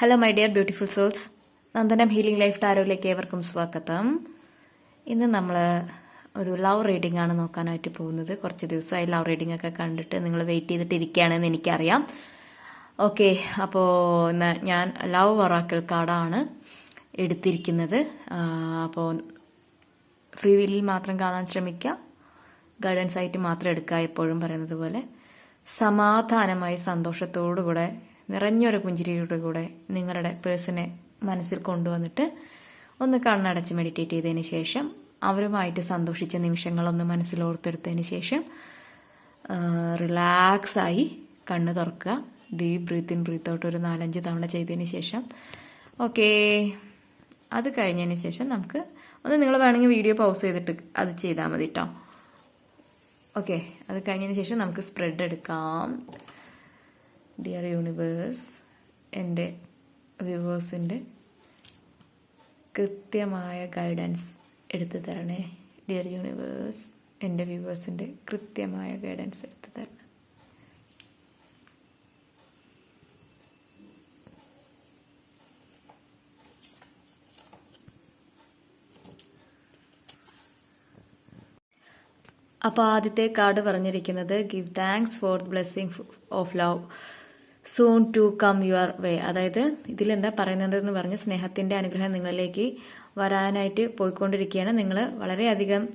Hello my dear beautiful souls Nandanam healing life ടാരോയിലേക്ക് ഏവർക്കും സ്വാഗതം. ഇന്ന് നമ്മൾ ഒരു ലവ് റീഡിംഗ് ആണ് നോക്കാനായിട്ട് പോകുന്നത്. കുറച്ച് ദിവസമായി ലവ് റീഡിംഗ് ഒക്കെ കണ്ടിട്ട് നിങ്ങൾ വെയിറ്റ് ചെയ്തിട്ട് ഇരിക്കുകയാണെന്ന് എനിക്കറിയാം. ഓക്കെ അപ്പോൾ ഞാൻ ലവ് ഒറാക്കൽ കാർഡാണ് എടുത്തിരിക്കുന്നത്. അപ്പോൾ ഫ്രീ വില്ലിൽ മാത്രം കാണാൻ ശ്രമിക്കുക ഗൈഡൻസ് ആയിട്ട് മാത്രം എടുക്കുക എപ്പോഴും പറയുന്നത് പോലെ. സമാധാനമായി സന്തോഷത്തോടു കൂടെ നിറഞ്ഞൊരു പുഞ്ചിരിയുടെ കൂടെ നിങ്ങളുടെ പേഴ്സണെ മനസ്സിൽ കൊണ്ടുവന്നിട്ട് ഒന്ന് കണ്ണടച്ച് മെഡിറ്റേറ്റ് ചെയ്തതിന് ശേഷം അവരുമായിട്ട് സന്തോഷിച്ച നിമിഷങ്ങളൊന്ന് മനസ്സിൽ ഓർത്തെടുത്തതിന് ശേഷം റിലാക്സായി കണ്ണ് തുറക്കുക. Deep breath in breath out ഒരു നാലഞ്ച് തവണ ചെയ്തതിന് ശേഷം ഓക്കേ അത് കഴിഞ്ഞതിന് ശേഷം നമുക്ക് ഒന്ന് നിങ്ങൾ വേണമെങ്കിൽ വീഡിയോ പൗസ് ചെയ്തിട്ട് അത് ചെയ്താൽ മതി കേട്ടോ ഓക്കെ അത് കഴിഞ്ഞതിന് ശേഷം നമുക്ക് സ്പ്രെഡ് എടുക്കാം. ഡിയർ യൂണിവേഴ്സ് എന്റെ വ്യൂവേഴ്സിന്റെ കൃത്യമായ ഗൈഡൻസ് എടുത്തു തരണേ. ഡിയർ യൂണിവേഴ്സ് എന്റെ വ്യൂവേഴ്സിന്റെ കൃത്യമായ ഗൈഡൻസ് എടുത്തു തരണം. അപ്പോൾ ആദ്യത്തെ കാർഡ് പറഞ്ഞിരിക്കുന്നത് give thanks for blessing of love soon to come your way അതായത് ഇതിലെന്താ പറയുന്നത് എന്ന് പറഞ്ഞ് സ്നേഹത്തിന്റെ അനുഗ്രഹം നിങ്ങളിലേക്ക് വരാനായിട്ട് പോയിക്കൊണ്ടിരിക്കുകയാണ്. നിങ്ങൾ വളരെയധികം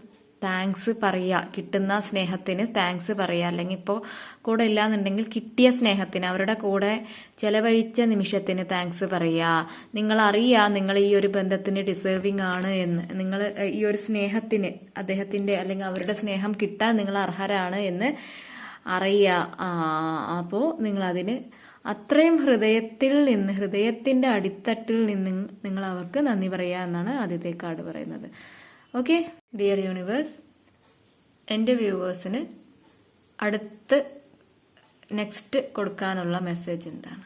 താങ്ക്സ് പറയുക. കിട്ടുന്ന സ്നേഹത്തിന് താങ്ക്സ് പറയുക. അല്ലെങ്കിൽ ഇപ്പോൾ കൂടെ ഇല്ലാന്നുണ്ടെങ്കിൽ കിട്ടിയ സ്നേഹത്തിന് അവരുടെ കൂടെ ചെലവഴിച്ച നിമിഷത്തിന് താങ്ക്സ് പറയുക. നിങ്ങൾ അറിയുക നിങ്ങൾ ഈ ഒരു ബന്ധത്തിന് ഡിസേർവിംഗ് ആണ് എന്ന്. നിങ്ങൾ ഈ ഒരു സ്നേഹത്തിന് അദ്ദേഹത്തിന്റെ അല്ലെങ്കിൽ അവരുടെ സ്നേഹം കിട്ടാൻ നിങ്ങൾ അർഹരാണ് എന്ന് അറിയുക അപ്പോൾ നിങ്ങളതിന് അത്രയും ഹൃദയത്തിൽ നിന്ന് ഹൃദയത്തിന്റെ അടിത്തട്ടിൽ നിന്ന് നിങ്ങൾ അവർക്ക് നന്ദി പറയുക എന്നാണ് ആദ്യത്തെ കാർഡ് പറയുന്നത്. ഓക്കെ? ഡിയർ യൂണിവേഴ്സ് എന്റെ വ്യൂവേഴ്സിന് അടുത്ത് നെക്സ്റ്റ് കൊടുക്കാനുള്ള മെസ്സേജ് എന്താണ്?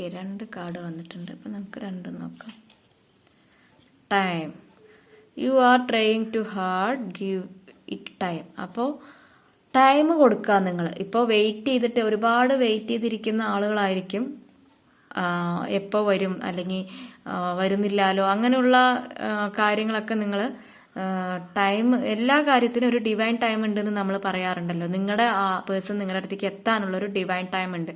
ഓക്കെ രണ്ട് കാർഡ് വന്നിട്ടുണ്ട്. അപ്പം നമുക്ക് രണ്ടും നോക്കാം. Time you are trying too hard give it time അപ്പോൾ ടൈം കൊടുക്കുക നിങ്ങൾ ഇപ്പോൾ വെയിറ്റ് ചെയ്തിട്ട് ഒരുപാട് വെയിറ്റ് ചെയ്തിരിക്കുന്ന ആളുകളായിരിക്കും എപ്പോൾ വരും? അല്ലെങ്കിൽ വരുന്നില്ലാലോ? അങ്ങനെയുള്ള കാര്യങ്ങളൊക്കെ നിങ്ങൾ ടൈം എല്ലാ കാര്യത്തിനും ഒരു ഡിവൈൻ ടൈം ഉണ്ടെന്ന് നമ്മൾ പറയാറുണ്ടല്ലോ. നിങ്ങളുടെ ആ പേഴ്സൺ നിങ്ങളുടെ അടുത്തേക്ക് എത്താനുള്ള ഒരു ഡിവൈൻ ടൈം ഉണ്ട്.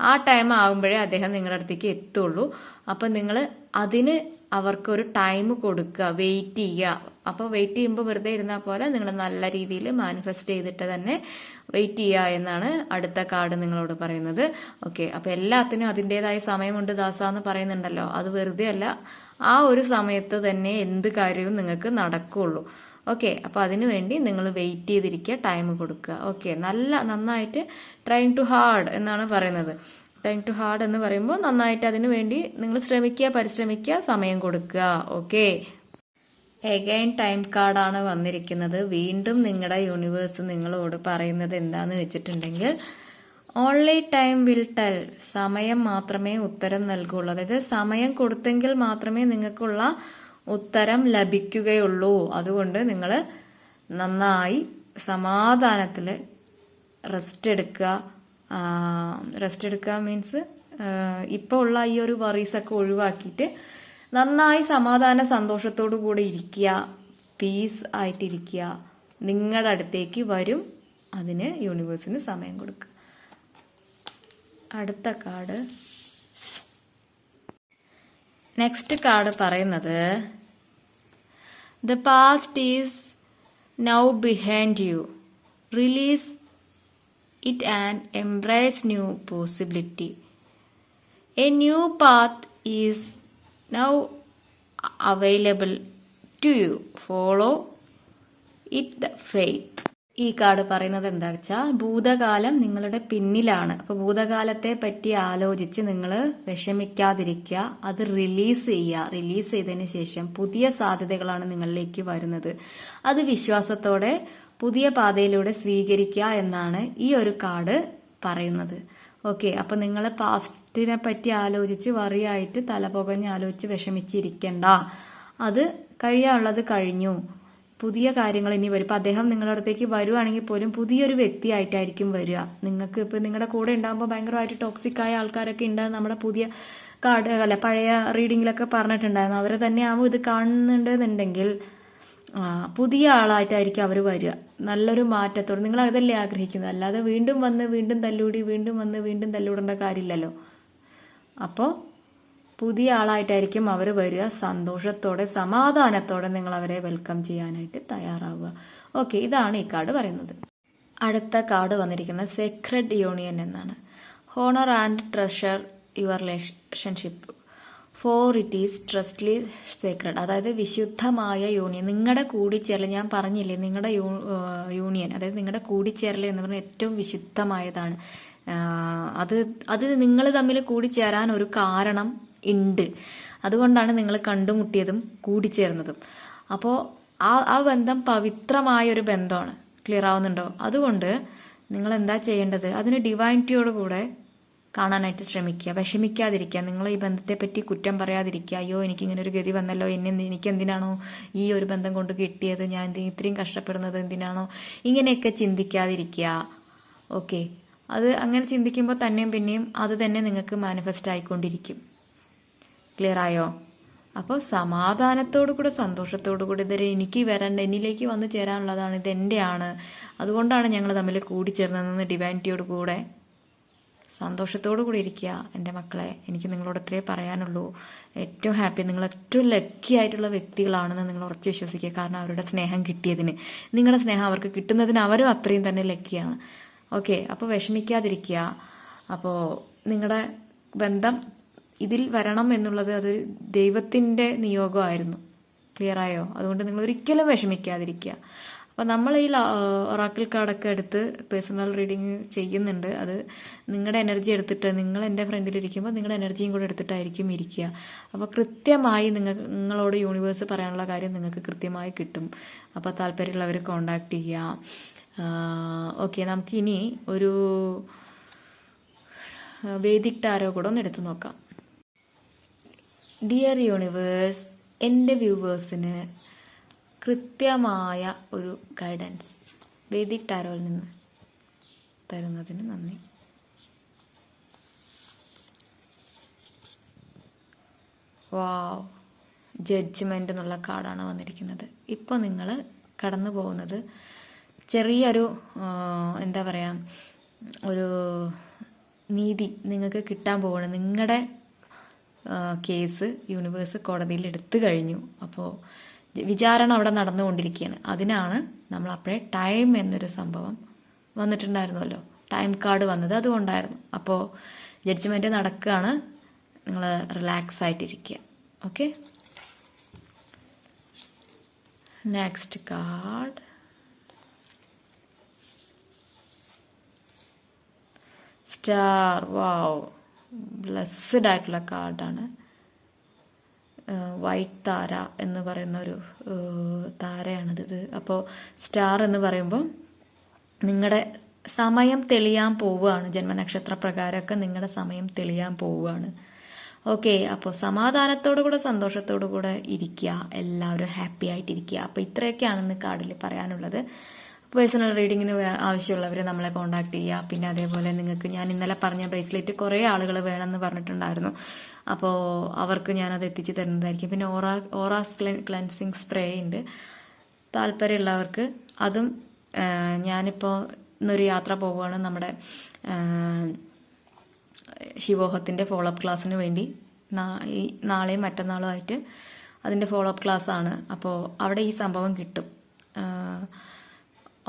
ആ ടൈം ആകുമ്പോഴേ അദ്ദേഹം നിങ്ങളുടെ അടുത്തേക്ക് എത്തുള്ളൂ. അപ്പം നിങ്ങൾ അതിന് അവർക്ക് ഒരു ടൈം കൊടുക്കുക വെയിറ്റ് ചെയ്യുക. അപ്പോൾ വെയിറ്റ് ചെയ്യുമ്പോൾ വെറുതെ ഇരുന്നാൽ പോലെ നിങ്ങൾ നല്ല രീതിയിൽ മാനിഫെസ്റ്റ് ചെയ്തിട്ട് തന്നെ വെയിറ്റ് ചെയ്യുക എന്നാണ് അടുത്ത കാർഡ് നിങ്ങളോട് പറയുന്നത്. ഓക്കെ അപ്പോൾ എല്ലാത്തിനും അതിന്റെതായ സമയമുണ്ട് ദാസ എന്ന് പറയുന്നുണ്ടല്ലോ. അത് വെറുതെ അല്ല ആ ഒരു സമയത്ത് തന്നെ എന്ത് കാര്യവും നിങ്ങൾക്ക് നടക്കുള്ളൂ. ഓക്കെ അപ്പോൾ അതിനുവേണ്ടി നിങ്ങൾ വെയിറ്റ് ചെയ്തിരിക്കുക ടൈം കൊടുക്കുക. ഓക്കെ നല്ല നന്നായിട്ട് ട്രൈങ് ടു ഹാർഡ് എന്നാണ് പറയുന്നത്. ടൈം ടു ഹാർഡ് എന്ന് പറയുമ്പോൾ നന്നായിട്ട് അതിനു വേണ്ടി നിങ്ങൾ ശ്രമിക്കുക പരിശ്രമിക്കുക സമയം കൊടുക്കുക. ഓക്കെ എഗൈൻ ടൈം കാർഡാണ് വന്നിരിക്കുന്നത്. വീണ്ടും നിങ്ങളുടെ യൂണിവേഴ്സ് നിങ്ങളോട് പറയുന്നത് എന്താണെന്ന് വെച്ചിട്ടുണ്ടെങ്കിൽ ഓൺലി ടൈം വിൽ ടെൽ സമയം മാത്രമേ ഉത്തരം നൽകുള്ളൂ. അതായത് സമയം കൊടുത്തെങ്കിൽ മാത്രമേ നിങ്ങൾക്കുള്ള ഉത്തരം ലഭിക്കുകയുള്ളൂ. അതുകൊണ്ട് നിങ്ങൾ നന്നായി സമാധാനത്തിൽ റെസ്റ്റ് എടുക്കുക. റെസ്റ്റ് എടുക്കുക മീൻസ് ഇപ്പോൾ ഉള്ള ഈ ഒരു വറീസൊക്കെ ഒഴിവാക്കിയിട്ട് നന്നായി സമാധാന സന്തോഷത്തോടു കൂടെ ഇരിക്കുക. പീസ് ആയിട്ടിരിക്കുക. നിങ്ങളുടെ അടുത്തേക്ക് വരും. അതിന് യൂണിവേഴ്സിന് സമയം കൊടുക്കുക. അടുത്ത കാർഡ്. നെക്സ്റ്റ് കാർഡ് പറയുന്നത് the past is now behind you release it and embrace new possibility a new path is now available to you follow it the faith ഈ കാർഡ് പറയുന്നത് എന്താ വെച്ചാൽ ഭൂതകാലം നിങ്ങളുടെ പിന്നിലാണ്. അപ്പൊ ഭൂതകാലത്തെ പറ്റി ആലോചിച്ച് നിങ്ങൾ വിഷമിക്കാതിരിക്കുക അത് റിലീസ് ചെയ്യുക. റിലീസ് ചെയ്തതിന് ശേഷം പുതിയ സാധ്യതകളാണ് നിങ്ങളിലേക്ക് വരുന്നത്. അത് വിശ്വാസത്തോടെ പുതിയ പാതയിലൂടെ സ്വീകരിക്കുക എന്നാണ് ഈ ഒരു കാർഡ് പറയുന്നത്. ഓക്കെ അപ്പൊ നിങ്ങൾ പാസ്റ്റിനെ പറ്റി ആലോചിച്ച് വറിയായിട്ട് തലപുകഞ്ഞ് ആലോചിച്ച് വിഷമിച്ചിരിക്കണ്ട. അത് കഴിയാനുള്ളത് കഴിഞ്ഞു. പുതിയ കാര്യങ്ങൾ ഇനി വരും. ഇപ്പം അദ്ദേഹം നിങ്ങളുടെ അടുത്തേക്ക് വരുവാണെങ്കിൽ പോലും പുതിയൊരു വ്യക്തിയായിട്ടായിരിക്കും വരിക. നിങ്ങൾക്ക് ഇപ്പം നിങ്ങളുടെ കൂടെ ഉണ്ടാകുമ്പോൾ ഭയങ്കരമായിട്ട് ടോക്സിക് ആയ ആൾക്കാരൊക്കെ ഉണ്ടാകും നമ്മുടെ പുതിയ കാർഡ് അല്ല പഴയ റീഡിങ്ങിലൊക്കെ പറഞ്ഞിട്ടുണ്ടായിരുന്നു. അവരെ തന്നെ ആവും ഇത് കാണുന്നുണ്ടെന്നുണ്ടെങ്കിൽ പുതിയ ആളായിട്ടായിരിക്കും അവർ വരിക. നല്ലൊരു മാറ്റത്തോട്. നിങ്ങൾ അതല്ലേ ആഗ്രഹിക്കുന്നത്? അല്ലാതെ വീണ്ടും വന്ന് വീണ്ടും തല്ലൂടി വീണ്ടും വന്ന് വീണ്ടും തല്ലൂടേണ്ട കാര്യമില്ലല്ലോ. അപ്പോൾ പുതിയ ആളായിട്ടായിരിക്കും അവർ വരിക. സന്തോഷത്തോടെ സമാധാനത്തോടെ നിങ്ങൾ അവരെ വെൽക്കം ചെയ്യാനായിട്ട് തയ്യാറാവുക. ഓക്കെ ഇതാണ് ഈ കാർഡ് പറയുന്നത്. അടുത്ത കാർഡ് വന്നിരിക്കുന്നത് സെക്രഡ് യൂണിയൻ എന്നാണ്. Honour and treasure your relationship for it is ട്രസ്റ്റ്ലി sacred അതായത് വിശുദ്ധമായ യൂണിയൻ നിങ്ങളുടെ കൂടിച്ചേരൽ ഞാൻ പറഞ്ഞില്ലേ നിങ്ങളുടെ യൂണിയൻ അതായത് നിങ്ങളുടെ കൂടിച്ചേരൽ എന്ന് പറഞ്ഞാൽ ഏറ്റവും വിശുദ്ധമായതാണ്. അത് അത് നിങ്ങൾ തമ്മിൽ കൂടിച്ചേരാൻ ഒരു കാരണം ഉണ്ട്. അതുകൊണ്ടാണ് നിങ്ങൾ കണ്ടുമുട്ടിയതും കൂടിച്ചേർന്നതും. അപ്പോൾ ആ ആ ബന്ധം പവിത്രമായ ഒരു ബന്ധമാണ്. ക്ലിയർ ആവുന്നുണ്ടോ? അതുകൊണ്ട് നിങ്ങൾ എന്താ ചെയ്യേണ്ടത്? അതിന് ഡിവൈനിറ്റിയോട് കൂടെ കാണാനായിട്ട് ശ്രമിക്കുക. വിഷമിക്കാതിരിക്കുക. നിങ്ങൾ ഈ ബന്ധത്തെ പറ്റി കുറ്റം പറയാതിരിക്കുക. അയ്യോ എനിക്ക് ഇങ്ങനെ ഒരു ഗതി വന്നല്ലോ. എന്നെ എനിക്ക് എന്തിനാണോ ഈ ഒരു ബന്ധം കൊണ്ട് കിട്ടിയത്? ഞാൻ ഇത്രയും കഷ്ടപ്പെടുന്നത് എന്തിനാണോ? ഇങ്ങനെയൊക്കെ ചിന്തിക്കാതിരിക്കുക. ഓക്കെ അത് അങ്ങനെ ചിന്തിക്കുമ്പോൾ തന്നെയും പിന്നെയും അത് തന്നെ നിങ്ങൾക്ക് മാനിഫെസ്റ്റ് ആയിക്കൊണ്ടിരിക്കും. ക്ലിയർ ആയോ അപ്പോൾ സമാധാനത്തോടു കൂടെ സന്തോഷത്തോടു കൂടെ ഇതൊരു എനിക്ക് വരണ്ട എന്നിലേക്ക് വന്ന് ചേരാനുള്ളതാണ് ഇത് എന്റെയാണ് അതുകൊണ്ടാണ് ഞങ്ങൾ തമ്മിൽ കൂടിച്ചേർന്നതെന്ന് ഡിവാനിറ്റിയോട് കൂടെ. സന്തോഷത്തോടു കൂടി ഇരിക്കുക എന്റെ മക്കളെ. എനിക്ക് നിങ്ങളോട് ഇത്രേ പറയാനുള്ളൂ. ഏറ്റവും ഹാപ്പി നിങ്ങൾ ഏറ്റവും ലക്കി ആയിട്ടുള്ള വ്യക്തികളാണെന്ന് നിങ്ങൾ ഉറച്ച് വിശ്വസിക്കുക. കാരണം അവരുടെ സ്നേഹം കിട്ടിയതിന്. നിങ്ങളുടെ സ്നേഹം അവർക്ക് കിട്ടുന്നതിന് അവരും അത്രയും തന്നെ ലക്കിയാണ്. ഓക്കെ അപ്പോൾ വിഷമിക്കാതിരിക്കുക. അപ്പോൾ നിങ്ങളുടെ ബന്ധം ഇതിൽ വരണം എന്നുള്ളത് അത് ദൈവത്തിന്റെ നിയോഗമായിരുന്നു. ക്ലിയർ ആയോ? അതുകൊണ്ട് നിങ്ങൾ ഒരിക്കലും വിഷമിക്കാതിരിക്കുക. അപ്പോൾ നമ്മൾ ഈ ഒറാക്കിൾ കാർഡൊക്കെ എടുത്ത് പേഴ്സണൽ റീഡിങ് ചെയ്യുന്നുണ്ട്. അത് നിങ്ങളുടെ എനർജി എടുത്തിട്ട് നിങ്ങൾ എന്റെ ഫ്രണ്ടിൽ ഇരിക്കുമ്പോൾ നിങ്ങളുടെ എനർജിയും കൂടെ എടുത്തിട്ടായിരിക്കും ഇരിക്കുക. അപ്പോൾ കൃത്യമായി നിങ്ങൾ നിങ്ങളോട് യൂണിവേഴ്സ് പറയാനുള്ള കാര്യം നിങ്ങൾക്ക് കൃത്യമായി കിട്ടും. അപ്പോൾ താല്പര്യമുള്ളവർ കോണ്ടാക്ട് ചെയ്യുക. ഓക്കെ നമുക്കിനി ഒരു വേദിക് ടാരോ കൂടെ ഒന്ന് എടുത്തു നോക്കാം. ഡിയർ യൂണിവേഴ്സ് എന്റെ വ്യൂവേഴ്സിന് കൃത്യമായ ഒരു ഗൈഡൻസ് വേദിക് ടാരോയിൽ നിന്ന് തരുന്നതിന് നന്ദി. വാവ് ജഡ്ജ്മെന്റ് എന്നുള്ള കാർഡാണ് വന്നിരിക്കുന്നത്. ഇപ്പോൾ നിങ്ങൾ കടന്നു പോകുന്നത് ചെറിയൊരു എന്താ പറയുക ഒരു നീതി നിങ്ങൾക്ക് കിട്ടാൻ പോകണം നിങ്ങളുടെ കേസ് യൂണിവേഴ്സ് കോടതിയിൽ എടുത്തു കഴിഞ്ഞു. അപ്പോൾ വിചാരണ അവിടെ നടന്നുകൊണ്ടിരിക്കുകയാണ്. അതിനാണ് നമ്മൾ അപ്പോഴേ ടൈം എന്നൊരു സംഭവം വന്നിട്ടുണ്ടായിരുന്നല്ലോ. ടൈം കാർഡ് വന്നത് അതുകൊണ്ടായിരുന്നു. അപ്പോൾ ജഡ്ജ്മെന്റ് നടക്കുകയാണ്. നിങ്ങൾ റിലാക്സ് ആയിട്ടിരിക്കുക. Okay? Next card star wow blessed ആയിട്ടുള്ള കാർഡാണ് വൈറ്റ് താര എന്ന് പറയുന്ന ഒരു താരയാണിത്. ഇത് അപ്പോൾ സ്റ്റാർ എന്ന് പറയുമ്പോൾ നിങ്ങളുടെ സമയം തെളിയാൻ പോവുകയാണ്. ജന്മനക്ഷത്ര പ്രകാരമൊക്കെ നിങ്ങളുടെ സമയം തെളിയാൻ പോവുകയാണ്. ഓക്കെ അപ്പോൾ സമാധാനത്തോടു കൂടെ സന്തോഷത്തോടു കൂടെ ഇരിക്കുക. എല്ലാവരും ഹാപ്പി ആയിട്ടിരിക്കുക. അപ്പോൾ ഇത്രയൊക്കെയാണെന്ന് കാർഡിൽ പറയാനുള്ളത്. പേഴ്സണൽ റീഡിങ്ങിന് ആവശ്യമുള്ളവർ നമ്മളെ കോൺടാക്ട് ചെയ്യുക. പിന്നെ അതേപോലെ നിങ്ങൾക്ക് ഞാൻ ഇന്നലെ പറഞ്ഞ ബ്രേസ്ലെറ്റ് കുറേ ആളുകൾ വേണമെന്ന് പറഞ്ഞിട്ടുണ്ടായിരുന്നു. അപ്പോൾ അവർക്ക് ഞാനത് എത്തിച്ചു തരുന്നതായിരിക്കും. പിന്നെ ഓറ ഓറാസ് ക്ലെൻസിങ് സ്പ്രേ ഉണ്ട്. താല്പര്യമുള്ളവർക്ക് അതും ഞാനിപ്പോൾ ഇന്നൊരു യാത്ര പോവുകയാണ്. നമ്മുടെ ശിവോഹത്തിന്റെ ഫോളോ അപ്പ് ക്ലാസ്സിന് വേണ്ടി. നാളെയും മറ്റന്നാളും ആയിട്ട് അതിന്റെ ഫോളോ അപ്പ് ക്ലാസ്സാണ് അപ്പോൾ അവിടെ ഈ സംഭവം കിട്ടും.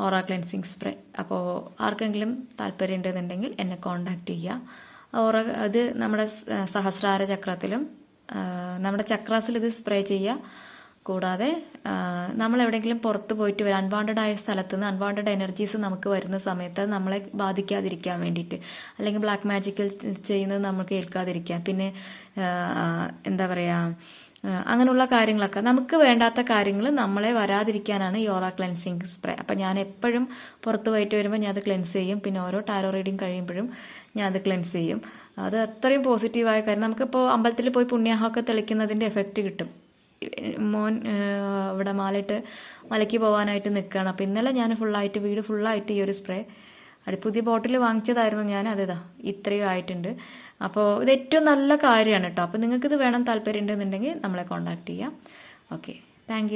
Aura cleansing spray. അപ്പോൾ ആർക്കെങ്കിലും താല്പര്യം ഉണ്ടെന്നുണ്ടെങ്കിൽ എന്നെ കോണ്ടാക്ട് ചെയ്യുക ഓറ അത് നമ്മുടെ സഹസ്രാര ചക്രത്തിലും നമ്മുടെ ചക്രാസിൽ ഇത് സ്പ്രേ ചെയ്യുക കൂടാതെ നമ്മൾ എവിടെയെങ്കിലും പുറത്ത് പോയിട്ട് വരാം അൺവാണ്ടഡ് ആയ സ്ഥലത്ത് നിന്ന് അൺവാണ്ടഡ് എനർജീസ് നമുക്ക് വരുന്ന സമയത്ത് നമ്മളെ ബാധിക്കാതിരിക്കാൻ വേണ്ടിയിട്ട്. അല്ലെങ്കിൽ ബ്ലാക്ക് മാജിക്കൽ ചെയ്യുന്നത് നമുക്ക് ഏൽക്കാതിരിക്കാം പിന്നെ എന്താ പറയുക അങ്ങനെയുള്ള കാര്യങ്ങളൊക്കെ. നമുക്ക് വേണ്ടാത്ത കാര്യങ്ങൾ നമ്മളെ വരാതിരിക്കാനാണ് യോറ ക്ലെൻസിങ് സ്പ്രേ അപ്പം ഞാൻ എപ്പോഴും പുറത്ത് പോയിട്ട് വരുമ്പോൾ ഞാൻ അത് ക്ലെൻസ് ചെയ്യും. പിന്നെ ഓരോ ടാരോ റീഡിങ് കഴിയുമ്പോഴും ഞാൻ അത് ക്ലെൻസ് ചെയ്യും. അത് അത്രയും പോസിറ്റീവായ കാര്യം. നമുക്കിപ്പോൾ അമ്പലത്തിൽ പോയി പുണ്യാഹമൊക്കെ തെളിക്കുന്നതിന്റെ എഫക്റ്റ് കിട്ടും. മോൻ ഇവിടെ മാലിട്ട് മലയ്ക്ക് പോകാനായിട്ട് നിൽക്കുകയാണ് അപ്പോൾ ഇന്നലെ ഞാൻ ഫുള്ളായിട്ട് വീട് ഫുള്ളായിട്ട് ഈ ഒരു സ്പ്രേ അത് പുതിയ ബോട്ടിൽ വാങ്ങിച്ചതായിരുന്നു ഞാൻ അതേതാ ഇത്രയും ആയിട്ടുണ്ട്. അപ്പോൾ ഇത് ഏറ്റവും നല്ല കാര്യമാണ് കേട്ടോ. അപ്പോൾ നിങ്ങൾക്കിത് വേണം താല്പര്യം ഉണ്ടെന്നുണ്ടെങ്കിൽ നമ്മളെ കോൺടാക്ട് ചെയ്യാം. Okay thank